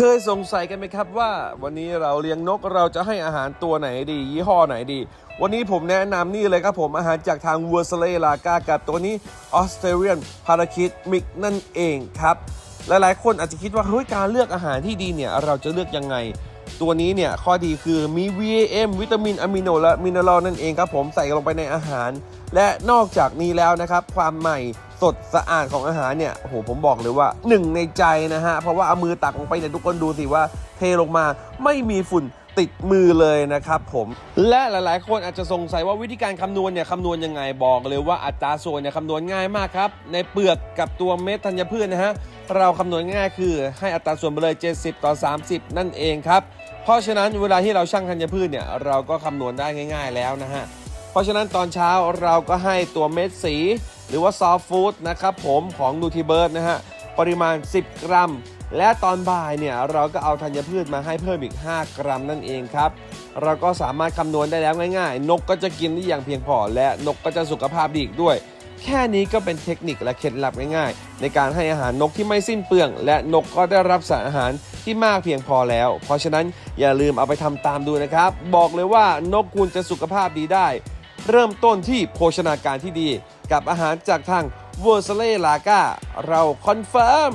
เคยสงสัยกันไหมครับว่า วันนี้เราเลี้ยงนกเราจะให้อาหารตัวไหนดี ยี่ห้อไหนดี วันนี้ผมแนะนำนี่เลยครับผมอาหารจากทางวัวสเลลากากับตัวนี้ออสเตรเลียนพาราคิดมิกนั่นเองครับ หลายๆ คนอาจจะคิดว่าเฮ้ยการเลือกอาหารที่ดีเนี่ยเราจะเลือกยังไง ตัวนี้เนี่ยข้อดีคือมี VAM วิตามินอะมิโนและมินเนอรัลนั่นเองครับผมใส่ลงไปในอาหาร และนอกจากนี้แล้วนะครับความใหม่ สดสะอาดของอาหารเนี่ยโอ้โหผมบอกเลยว่าหนึ่งในใจนะฮะ เพราะว่าเอามือตักลงไปเนี่ยทุกคนดูสิว่าเทลงมาไม่มีฝุ่นติดมือเลยนะครับผมและหลายๆ คนอาจจะสงสัยว่าวิธีการคำนวณเนี่ยคำนวณยังไงบอกเลยว่าอัตราส่วนเนี่ยคำนวณง่ายมากครับ ในเปลือกกับตัวเม็ดธัญพืชนะฮะเราคำนวณง่ายคือให้อัตราส่วนไปเลย 70 ต่อ 30 นั่นเองครับ เพราะฉะนั้นเวลาที่เราชั่งธัญพืชเนี่ยเราก็คำนวณได้ง่าย ๆ แล้วนะฮะเพราะฉะนั้นตอนเช้าเราก็ให้ตัวเม็ดสี หรือว่าซอฟต์ฟู้ดนะครับผมของนูทิเบิร์ดนะฮะ ปริมาณ 10 กรัม และตอนบ่ายเนี่ยเราก็เอาธัญพืชมาให้เพิ่มอีก 5 กรัมนั่นเองครับ เราก็สามารถคำนวณได้แล้วง่ายๆ นกก็จะกินได้อย่างเพียงพอ และนกก็จะสุขภาพดีอีกด้วย แค่นี้ก็เป็นเทคนิคและเคล็ดลับง่ายๆ ในการให้อาหารนกที่ไม่สิ้นเปลือง และนกก็ได้รับสารอาหารที่มากเพียงพอแล้ว เพราะฉะนั้นอย่าลืมเอาไปทำตามดูนะครับ บอกเลยว่านกคุณจะสุขภาพดีได้ เริ่มต้นที่โภชนาการที่ดี กับอาหารจากทางเวอร์ซเล่ลากาเราคอนเฟิร์ม